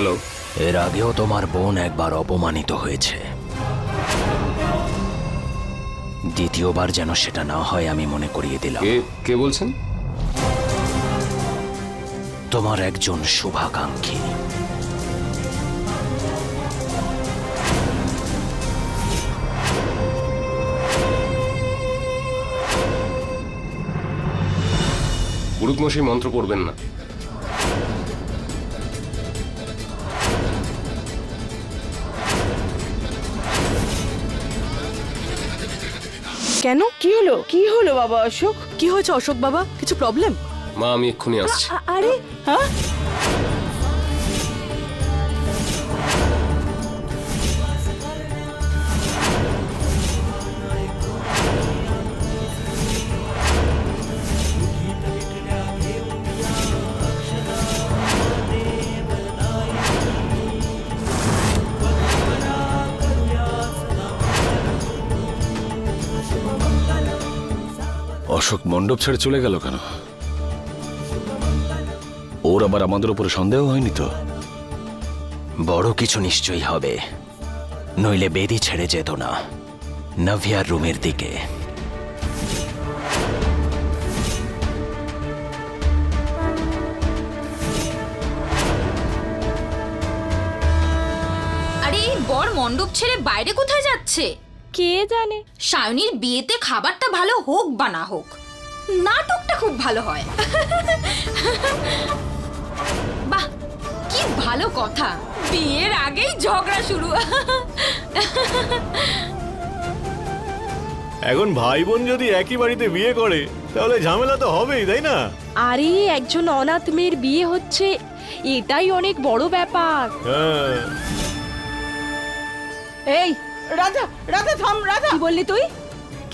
Hello. এর আগেও তোমার বোন একবার অপমানিত হয়েছে। দ্বিতীয়বার যেন সেটা না হয় আমি মনে করিয়ে দিলাম। কে কে বলছেন? তোমার একজন শুভাকাঙ্ক্ষী। পুরুতমশাই মন্ত্র পড়বেন না। কেন? কি হলো? কি হলো বাবা অশোক? কি হয়েছে অশোক বাবা? কিছু প্রবলেম মা আমি এক্ষুনি আসছি। আরে হ্যাঁ? অশোক মণ্ডপ ছেড়ে চলে গেল কেন? ওর আবার আমাদের উপরে সন্দেহ হয়নি তো? বড় কিছু নিশ্চয়ই হবে। নইলে বেদি ছেড়ে যেত না নাভিয়ার রুমের দিকে। আরে এই বর মণ্ডপ ছেড়ে বাইরে কোথায় যাচ্ছে? কে জানে? সায়নীর বিয়েতে খাবারটা ভালো হোক বা না হোক নাটকটা খুব ভালো হয়। বাহ কি ভালো কথা। বিয়ের আগেই ঝগড়া শুরু। এখন ভাই বোন যদি একই বাড়িতে বিয়ে করে তাহলে ঝামেলা তো হবেই তাই না? আরে একজন অনাথ মেয়ের বিয়ে হচ্ছে এটাই অনেক বড় ব্যাপার। হ্যাঁ। এই রাধা রাধা থাম রাধা। কি বললি তুই?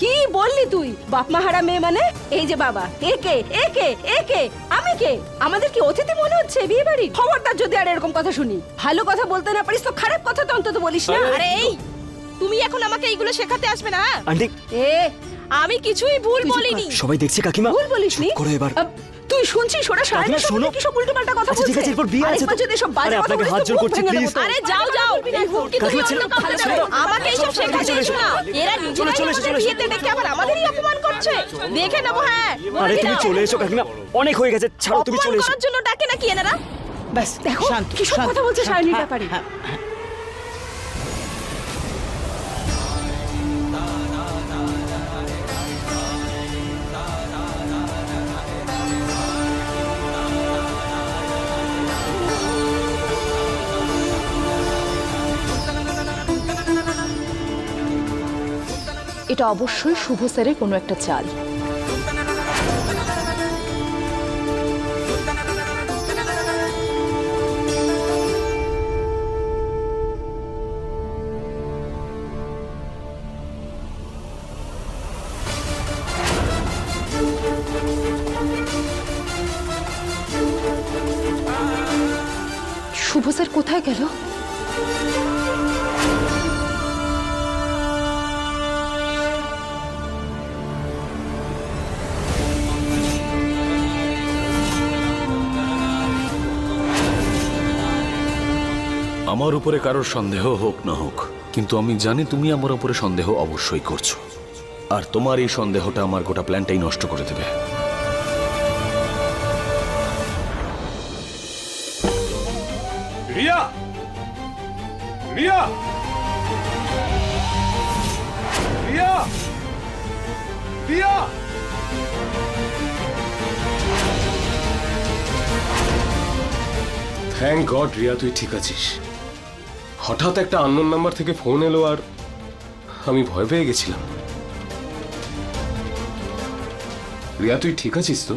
কি বললি তুই? বাপ মা হারা মেয়ে মানে? এই যে বাবা একে একে একে আমি কে? আমাদের কি অতিথি মনে হচ্ছে বিয়ে বাড়ি খবরদার যদি আর এরকম কথা শুনি। ভালো কথা বলতে না পারিস তো খারাপ কথা তো অন্তত বলিস না। আরে এই তুমি এখন আমাকে এইগুলো শেখাতে আসবে না হ্যাঁ? আন্টি। এ আমি কিছুই ভুল বলিনি। সবাই দেখছে কাকিমা। ভুল বলিস নি করো এবার। তুই শুনছিস ওরা সারা কাকিমা, শোনো। কি সব উল্টো পাল্টা কথা আচ্ছা, ঠিক আছে, এরপর বিয়ে আছে তো। যদি সব বাজে কথা বলিস হাত তো জোর করছি, ভেঙে আরে যাও যাও। এই হুমকি তুমি অন্য কাউকে দাও। আমাকে এইসব শেখাতে চলে এসো। না এরা নিজেরাই চলে এসো, চলে এসো। বিয়েতে দেখে আবার আমাদেরই অপমান করছে। দেখে নেব হ্যাঁ। আরে তুমি চলে এসো কাকিমা। অনেক হয়ে গেছে। ছাড়ো তুমি চলে এসো। করার জন্য ডাকে নাকি এনারা? ব্যাস দেখো কি সব কথা বলছে সায়নীর ব্যাপারে? এটা অবশ্যই শুভ স্যারের কোনো একটা চাল। শুভ স্যার কোথায় গেল? আমার উপরে কারোর সন্দেহ হোক না হোক কিন্তু আমি জানি তুমি আমার উপরে সন্দেহ অবশ্যই করছ। আর তোমার এই সন্দেহটা আমার গোটা প্ল্যানটাই নষ্ট করে দেবে। রিয়া! রিয়া! রিয়া! রিয়া! থ্যাংক গড রিয়া তুই ঠিক আছিস। হঠাৎ একটা আননোন নাম্বার থেকে ফোন এলো আর আমি ভয় পেয়ে গেছিলাম। রিয়া, তুই ঠিক আছিস তো?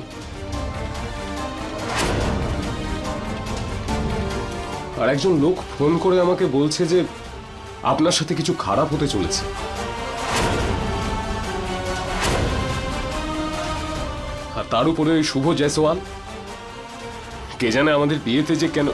আর একজন লোক ফোন করে আমাকে বলছে যে আপনার সাথে কিছু খারাপ হতে চলেছে। আর তার উপরে ওই শুভ জয়সওয়াল, কে জানে আমাদের বিয়েতে যে কেন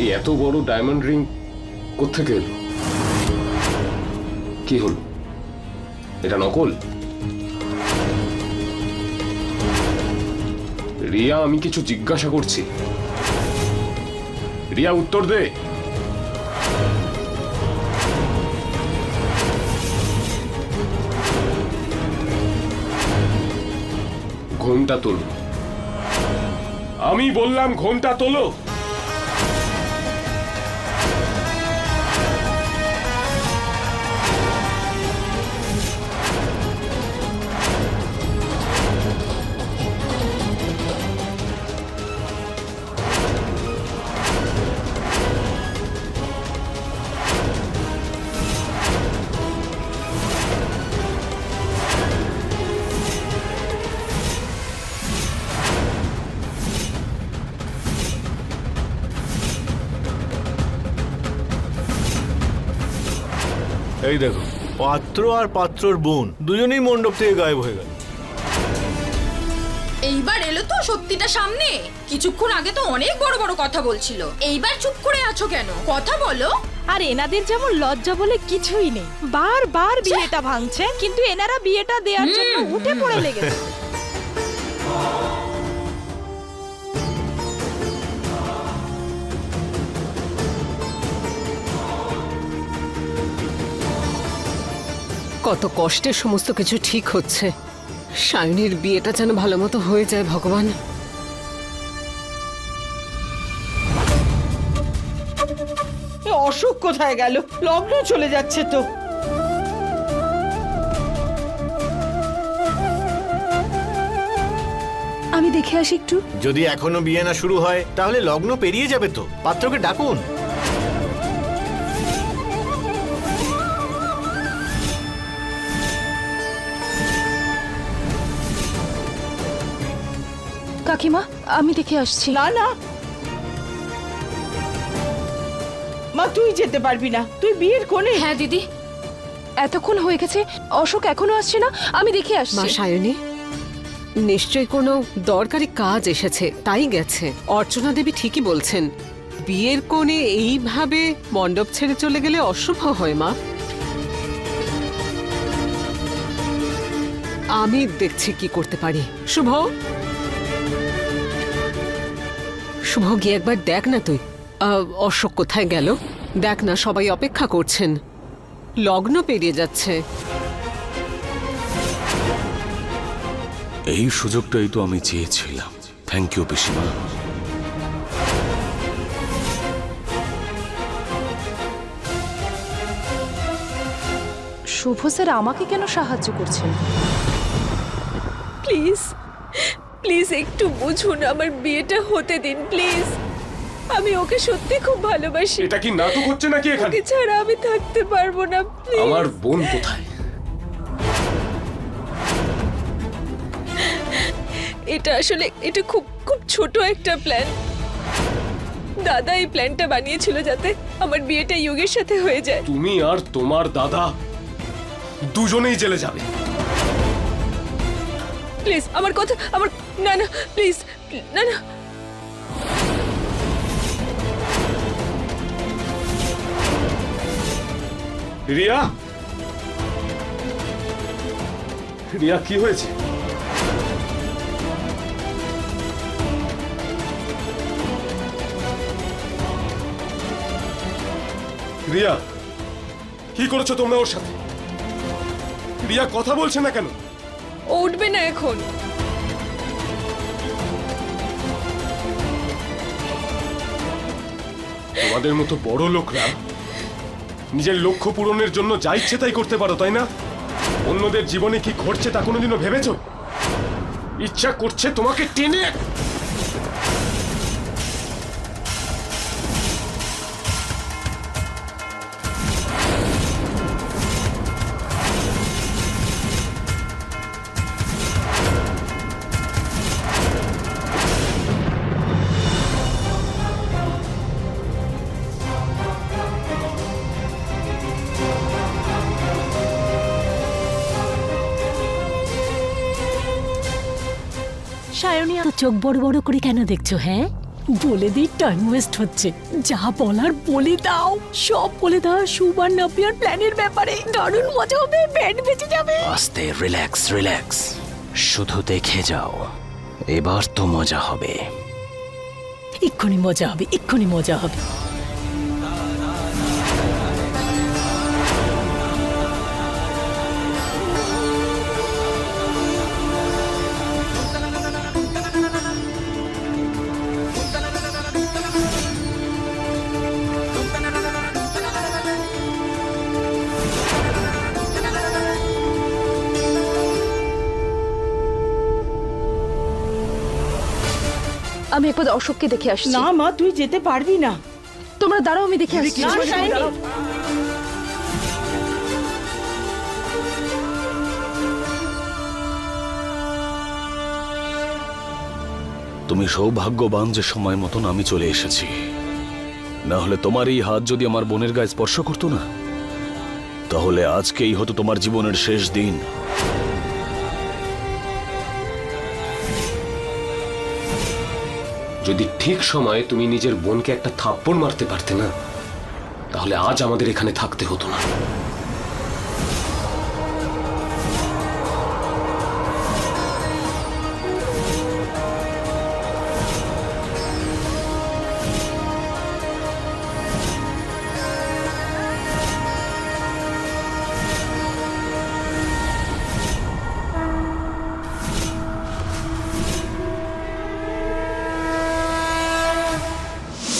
এই এত বড় ডায়মন্ড রিং কোত্থেকে এলো? কি হলো? এটা নকল? রিয়া, আমি কিছু জিজ্ঞাসা করছি। রিয়া, উত্তর দে। ঘোমটা তোলো। আমি বললাম, ঘোমটা তোলো? এই দেখো পাত্র আর পাত্রর বোন দুজনেই মণ্ডপ থেকে গায়েব হয়ে গেল। এইবার এলো তো সত্যিটা সামনে। কিছুক্ষণ আগে তো অনেক বড় বড় কথা বলছিল। এইবার চুপ করে আছো কেন? কথা বলো। আর এনাদের যেমন লজ্জা বলে কিছুই নেই। বারবার বিয়েটা ভাঙছে কিন্তু এনারা বিয়েটা দেওয়ার জন্য উঠে পড়ে লেগেছে। কত কষ্টে সমস্ত কিছু ঠিক হচ্ছে। সায়নীর বিয়েটা যেন ভালো মতো হয়ে যায় ভগবান। অসুখ কোথায় গেল? লগ্ন চলে যাচ্ছে তো। আমি দেখে আসি একটু। যদি এখনও বিয়ে না শুরু হয় তাহলে লগ্ন পেরিয়ে যাবে তো। পাত্রকে ডাকুন। কাকিমা আমি দেখে আসছি। না না। মা তুই যেতে পারবি না। তুই বিয়ের কোণে। হ্যাঁ দিদি। এতক্ষণ হয়ে গেছে অশোক এখনও আসছে না আমি দেখে আসছি। মা আসছি সায়নী নিশ্চয়ই কোনো দরকারি কাজ এসেছে তাই গেছে। অর্চনা দেবী ঠিকই বলছেন বিয়ের কোণে এইভাবে মণ্ডপ ছেড়ে চলে গেলে অশুভ হয় মা। আমি দেখছি কি করতে পারি। শুভ। শুভ গিয়ে একবার দেখ না তুই। আহ, অশোক কোথায় গেল? দেখ না সবাই অপেক্ষা করছেন। লগ্ন পেরিয়ে যাচ্ছে। এই সুযোগটাই তো আমি চেয়েছিলাম। থ্যাংক ইউ পিসিমা। শুভ স্যার আমাকে কেন সাহায্য করছেন? প্লিজ প্লিজ একটু বুঝুন আমার বিয়েটা হতে দিন প্লিজ। আমি ওকে সত্যি খুব ভালোবাসি। এটা কি নাটক হচ্ছে নাকি এখানে? ওকে ছাড়া আমি থাকতে পারব না প্লিজ। আমার বোন কোথায়? এটা আসলে এটা খুব খুব ছোট একটা প্ল্যান। দাদা এই প্ল্যানটা বানিয়েছিল যাতে আমার বিয়েটা যোগের সাথে হয়ে যায়। তুমি আর তোমার দাদা দুজনেই জেলে যাবে। প্লিজ, আমার কথা, আমার, না না, প্লিজ, না না। রিয়া? রিয়া, কি হয়েছে? রিয়া, কি করেছ তোমরা ওর সাথে? রিয়া, কথা বলছে না কেন? উঠবে না এখন। তোমাদের মতো বড় লোকরা নিজের লক্ষ্য পূরণের জন্য যা ইচ্ছে তাই করতে পারো, তাই না? অন্যদের জীবনে কি ঘটছে তা কোনোদিনও ভেবেছো? ইচ্ছা করছে তোমাকে টেনে সায়নী তো চোখ বড় বড় করে কেন দেখছ হ্যাঁ? বলে দিই টাইম ওয়েস্ট হচ্ছে। যা বলার বলে দাও। সব বলে দাও সুবার নাপিয়ার প্ল্যানের ব্যাপারে। দারুণ মজা হবে ব্যান্ড বেঁচে যাবে। আস্তে রিল্যাক্স রিল্যাক্স শুধু দেখে যাও। এবার তো মজা হবে। এক্ষুনি মজা হবে এক্ষুনি মজা হবে। আমি একবার অশোককে দেখে আসছি। না মা তুই যেতে পারবি না। তোমরা দাঁড়াও আমি দেখে আসছি। তুমি সৌভাগ্যবান যে সময় মতন আমি চলে এসেছি। না হলে তোমার এই হাত যদি আমার বোনের গায়ে স্পর্শ করতো না তাহলে আজকেই হতো তোমার জীবনের শেষ দিন। যদি ঠিক সময়ে তুমি নিজের বোনকে একটা থাপ্পড় মারতে পারতে না, তাহলে আজ আমাদের এখানে থাকতে হতো না।